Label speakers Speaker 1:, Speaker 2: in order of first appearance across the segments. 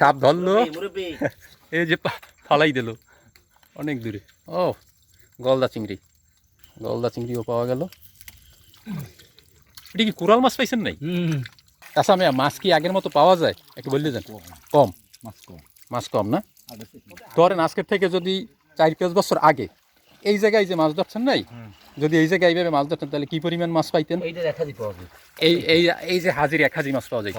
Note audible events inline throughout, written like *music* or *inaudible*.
Speaker 1: সাপ ধরলো *laughs* এই যে ফালাই দিল। অনেক দূরে। ও গলদা চিংড়ি। গলদা চিংড়িও পাওয়া গেল। এটা কি কোরাল মাছ পাইছেন নাই? আচ্ছা আমি মাছ কি আগের মতো পাওয়া যায়? একটু বললে যান কম।
Speaker 2: মাছ কম।
Speaker 1: মাছ কম না। ধরেন আজকের থেকে যদি চার পাঁচ বছর আগে এই জায়গায় যে মাছ ধরছেন নাই যদি এই জায়গায় এইভাবে মাছ ধরতেন তাহলে কি পরিমাণ মাছ পাইতেন? এই এই এই যে হাজির এক হাজি মাছ পাওয়া যায়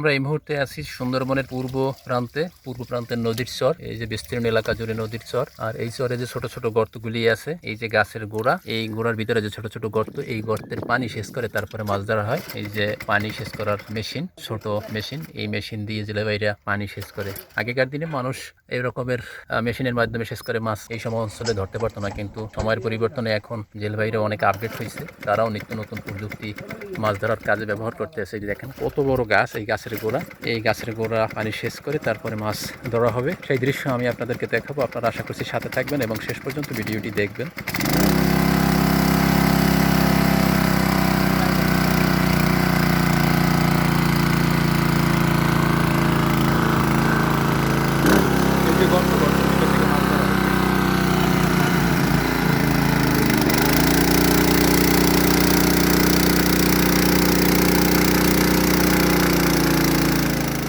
Speaker 1: আমরা এই মুহূর্তে আছি সুন্দরবনের পূর্ব প্রান্তে, পূর্ব প্রান্তের নদীর চর, এই যে বিস্তীর্ণ এলাকা জুড়ে নদীর চর। আর এই চরে যে ছোট ছোট গর্তগুলি আছে, এই যে গাছের গোড়া, এই গোড়ার ভিতরে যে ছোট ছোট গর্ত, এই গর্তের পানি শেষ করে তারপরে মাছ ধরা হয়। এই যে পানি শেষ করার মেশিন, ছোট মেশিন, এই মেশিন দিয়ে জেলে বাইরা পানি শেষ করে। আগেকার দিনে মানুষ এই রকমের মেশিনের মাধ্যমে শেষ করে মাছ এই সময় অঞ্চলে ধরতে পারতো না। কিন্তু সময়ের পরিবর্তনে এখন জেল বাইরে অনেক আপডেট হয়েছে। তারাও নিত্য নতুন প্রযুক্তি মাছ ধরার কাজে ব্যবহার করতেছে। দেখেন কত বড় গাছ এই গাছের গোড়া। এই গাছের গোড়া পানি শেষ করে তারপরে মাছ ধরা হবে। সেই দৃশ্য আমি আপনাদেরকে দেখাবো। আপনারা আশা করছি সাথে থাকবেন এবং শেষ পর্যন্ত ভিডিওটি দেখবেন এই যে গর্ত, গর্তের ভিতর থেকে মাছ ধরা হচ্ছে।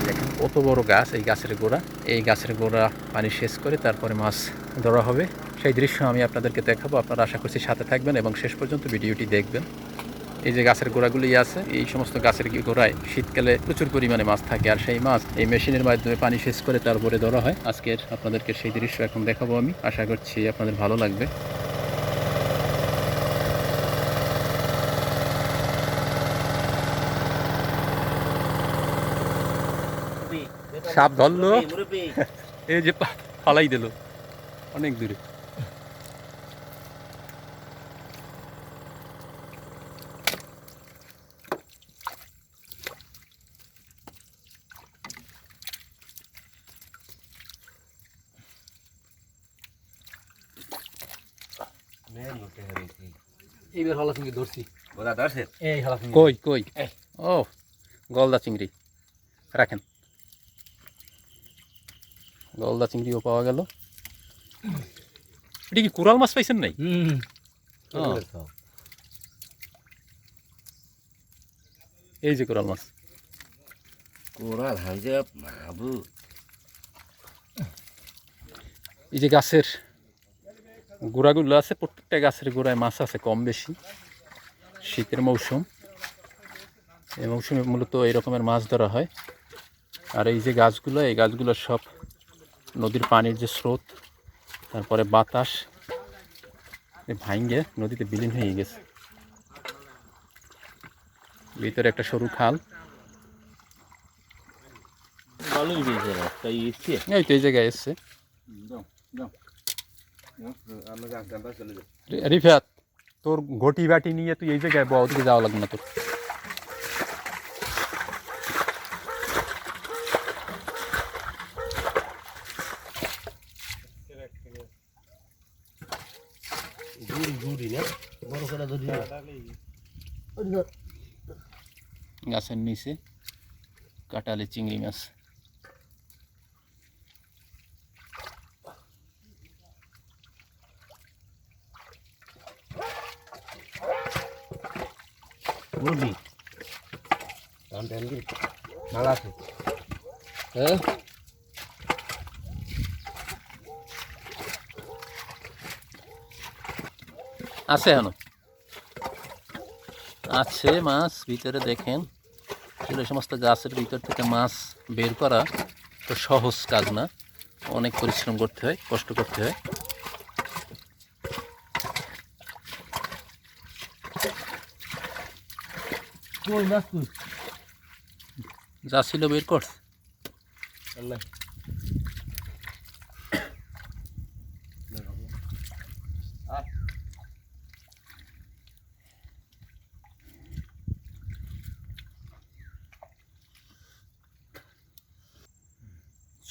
Speaker 1: দেখেন কত বড় গাছ এই গাছের গোড়া। এই গাছের গোড়া পানি শেষ করে তারপরে মাছ ধরা হবে। সেই দৃশ্য আমি আপনাদেরকে দেখাবো। আপনারা আশা করছি সাথে থাকবেন এবং শেষ পর্যন্ত ভিডিওটি দেখবেন। এই যে গাছের গোড়াগুলি আছে, এই সমস্ত গাছের গোড়ায় শীতকালে প্রচুর পরিমাণে মাছ থাকে আর সেই মাছ এই মেশিনের মাধ্যমে পানি শেষ করে তারপরে ধরা হয়। আজকের আপনাদেরকে সেই দৃশ্য এখন দেখাবো আমি। আশা করছি আপনাদের ভালো লাগবে। সাপ ধরলো। এই যে পা- ফালাই দিল। অনেক দূরে।
Speaker 2: এইবার হলা সঙ্গে ধরছি। এই হলা
Speaker 1: কই কই? ও গলদা চিংড়ি। রাখেন। গলদা চিংড়িও পাওয়া গেল। এটা কি কোরাল মাছ পাইছেন নাই? এই যে কোরাল মাছ।
Speaker 3: কোরাল হাইজে বাবু।
Speaker 1: এই যে গাছের গোড়াগুলো আছে প্রত্যেকটা গাছের গোড়ায় মাছ আছে কম বেশি। শীতের মৌসুম। এই মৌসুমে মূলত এই রকমের মাছ ধরা হয়। আর এই যে গাছগুলো এই গাছগুলো সব নদীর পানির যে স্রোত তারপরে বাতাস ভাঙ্গে নদীতে বিলীন হয়ে গেছে। ভিতরে একটা সরু খাল। এই তো এই জায়গায় এসছে। রিফাত তোর ঘটি বাটি নিয়ে তুই এই জায়গায় বা ওদিকে যাওয়া লাগবে না তোর।
Speaker 3: বড় করে ধরি।
Speaker 1: গাছের নিচে কাটালে চিংড়ি মাছ।
Speaker 3: কি ভালো আছে। হ্যাঁ?
Speaker 1: আছে আছে মাছ ভিতরে দেখেন। আসলে সমস্ত গাছের ভিতর থেকে মাছ বের করা তো সহজ কাজ না। অনেক পরিশ্রম করতে হয় কষ্ট করতে হয়। যা ছিল বের কর।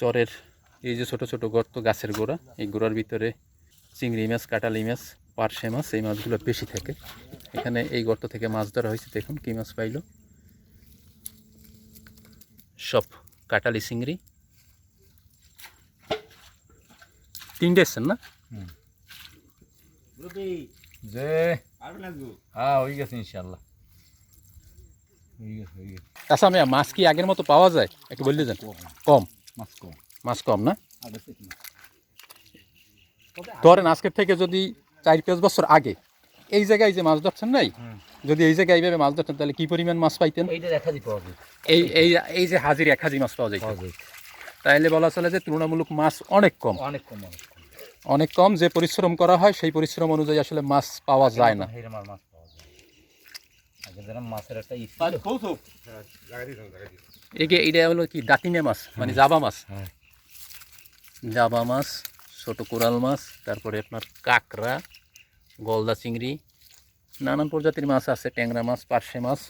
Speaker 1: চরের এই যে ছোট ছোট গর্ত গাছের গোড়া এই গোড়ার ভিতরে চিংড়ি মাছ কাটালি মাছ পার্শে মাছ এই মাছগুলো বেশি থাকে। এখানে এই গর্ত থেকে মাছ ধরা হয়েছে দেখুন কী মাছ পাইলো। সব কাটালি চিংড়ি। তিনটে এসছেন না?
Speaker 2: যে হ্যাঁ হয়ে গেছে ইনশাল্লাহ গেছে গেছে।
Speaker 1: আচ্ছা আমি মাছ কি আগের মতো পাওয়া যায়? একটু বললে যান কম।
Speaker 2: মাছ কম।
Speaker 1: মাছ কম না। ধরেন আজকের থেকে যদি চার পাঁচ বছর আগে এই জায়গায় যে মাছ ধরছেন নাই যদি এই জায়গায় এইভাবে মাছ ধরতেন তাহলে কি পরিমাণ মাছ পাইতেন? এই এই এই যে হাজির এক হাজি মাছ পাওয়া যায়। তাইলে বলা চলে যে তুলনামূলক মাছ
Speaker 2: অনেক কম। অনেক কম
Speaker 1: অনেক কম। যে পরিশ্রম করা হয় সেই পরিশ্রম অনুযায়ী আসলে মাছ পাওয়া যায় না
Speaker 2: হেরে মার মাছ পাওয়া যায় আগে যেন মাছের একটা ই ছিল।
Speaker 1: এগে এটা হলো কি দাঁতিনে মাছ মানে জাবা মাছ।
Speaker 2: হ্যাঁ।
Speaker 1: জাবা মাছ ছোট কোরাল মাছ তারপরে আপনার কাঁকড়া গলদা চিংড়ি নানান প্রজাতির মাছ আছে ট্যাংরা মাছ পার্শে মাছ।